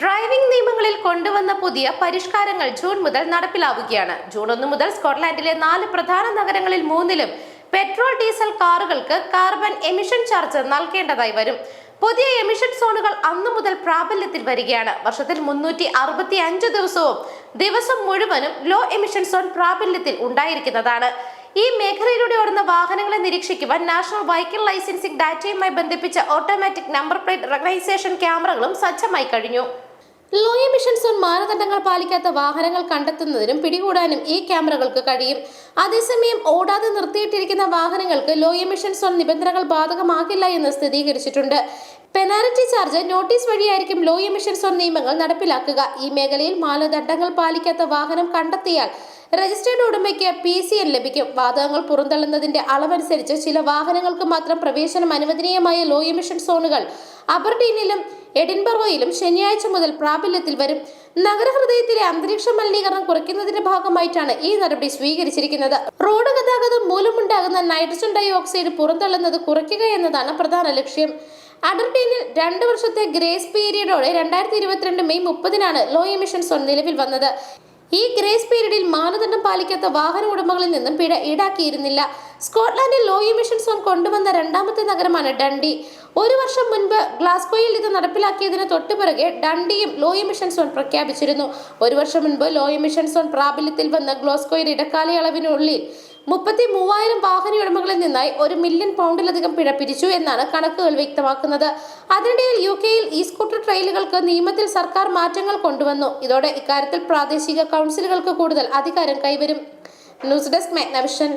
Driving നിയമങ്ങളിൽ കൊണ്ടുവന്ന പുതിയ പരിഷ്കാരങ്ങൾ ജൂൺ മുതൽ നടപ്പിലാവുകയാണ്. ജൂൺ ഒന്ന് മുതൽ സ്കോട്ട്ലാൻഡിലെ നാല് പ്രധാന നഗരങ്ങളിൽ മൂന്നിലും പെട്രോൾ ഡീസൽ കാറുകൾക്ക് കാർബൺ എമിഷൻ ചാർജ് നൽകേണ്ടതായി വരും. പുതിയ എമിഷൻ സോണുകൾ അന്നു മുതൽ പ്രാബല്യത്തിൽ വരികയാണ്. വർഷത്തിൽ മുന്നൂറ്റി അറുപത്തി അഞ്ച് ദിവസവും ദിവസം മുഴുവനും ലോ എമിഷൻ സോൺ പ്രാബല്യത്തിൽ ഉണ്ടായിരിക്കുന്നതാണ്. ഈ മേഖലയിലൂടെ ഓടുന്ന വാഹനങ്ങളെ നിരീക്ഷിക്കുവാൻ നാഷണൽ വെഹിക്കിൾ ലൈസൻസിംഗ് ഡാറ്റയുമായി ബന്ധിപ്പിച്ച ഓട്ടോമാറ്റിക് നമ്പർ പ്ലേറ്റ് റെക്കഗ്നൈസേഷൻ ക്യാമറകളും സജ്ജമായി കഴിഞ്ഞു. ലോ എമിഷൻ സോൺ മാനദണ്ഡങ്ങൾ പാലിക്കാത്ത വാഹനങ്ങൾ കണ്ടെത്തുന്നതിനും പിടികൂടാനും ഈ ക്യാമറകൾക്ക് കഴിയും. അതേസമയം ഓടാതെ നിർത്തിയിട്ടിരിക്കുന്ന വാഹനങ്ങൾക്ക് ലോ എമിഷൻ സോൺ നിബന്ധനകൾ ബാധകമാകില്ല എന്ന് സ്ഥിരീകരിച്ചിട്ടുണ്ട്. പെനാൽറ്റി ചാർജ് നോട്ടീസ് വഴിയായിരിക്കും ലോ എമിഷൻ സോൺ നിയമങ്ങൾ നടപ്പിലാക്കുക. ഈ മേഖലയിൽ മാനദണ്ഡങ്ങൾ പാലിക്കാത്ത വാഹനം കണ്ടെത്തിയാൽ രജിസ്റ്റേർഡ് ഉടമയ്ക്ക് പി സി എൻ ലഭിക്കും. വാതകങ്ങൾ പുറന്തള്ളുന്നതിന്റെ അളവനുസരിച്ച് ചില വാഹനങ്ങൾക്ക് മാത്രം പ്രവേശനം അനുവദനീയമായ ലോ എമിഷൻ സോണുകൾ അബർഡീനിലും എഡിൻബർഗോയിലും ശനിയാഴ്ച മുതൽ പ്രാബല്യത്തിൽ വരും. നഗരഹൃദയത്തിലെ അന്തരീക്ഷ മലിനീകരണം കുറയ്ക്കുന്നതിന്റെ ഭാഗമായിട്ടാണ് ഈ നടപടി സ്വീകരിച്ചിരിക്കുന്നത്. റോഡ് ഗതാഗതം മൂലമുണ്ടാകുന്ന നൈട്രജൻ ഡൈ ഓക്സൈഡ് പുറന്തള്ളുന്നത് കുറയ്ക്കുക എന്നതാണ് പ്രധാന ലക്ഷ്യം. അഡർഡീനിൽ രണ്ട് വർഷത്തെ ഗ്രേസ് പീരീഡോടെ രണ്ടായിരത്തി ഇരുപത്തിരണ്ട് മെയ് മുപ്പതിനാണ് ലോ എമിഷൻ സോൺ നിലവിൽ വന്നത്. ഈ ഗ്രേസ് പീരീഡിൽ മാനദണ്ഡം പാലിക്കാത്ത വാഹന ഉടമകളിൽ നിന്നും പിഴ ഈടാക്കിയിരുന്നില്ല. സ്കോട്ട്ലാൻഡിൽ ലോ എമിഷൻ സോൺ കൊണ്ടുവന്ന രണ്ടാമത്തെ നഗരമാണ് ഡണ്ടി ഒരു വർഷം മുൻപ് ഗ്ലാസ്ഗോയിൽ ഇത് നടപ്പിലാക്കിയതിന് തൊട്ടു പിറകെ ഡണ്ടിയും ലോ എമിഷൻ സോൺ പ്രഖ്യാപിച്ചിരുന്നു. ഒരു വർഷം മുൻപ് ലോ എമിഷൻ സോൺ പ്രാബല്യത്തിൽ വന്ന ഗ്ലാസ്ഗോയുടെ ഇടക്കാലയളവിനുള്ളിൽ മുപ്പത്തി മൂവായിരം വാഹന ഉടമകളിൽ നിന്നായി ഒരു മില്യൺ പൗണ്ടിലധികം പിഴ പിരിച്ചു എന്നാണ് കണക്കുകൾ വ്യക്തമാക്കുന്നത്. അതിനിടയിൽ യു കെയിൽ ഇ സ്കൂട്ടർ ട്രെയിലുകൾക്ക് നിയമത്തിൽ സർക്കാർ മാറ്റങ്ങൾ കൊണ്ടുവന്നു. ഇതോടെ ഇക്കാര്യത്തിൽ പ്രാദേശിക കൗൺസിലുകൾക്ക് കൂടുതൽ അധികാരം കൈവരും. News desk മെഗ്നവിഷൻ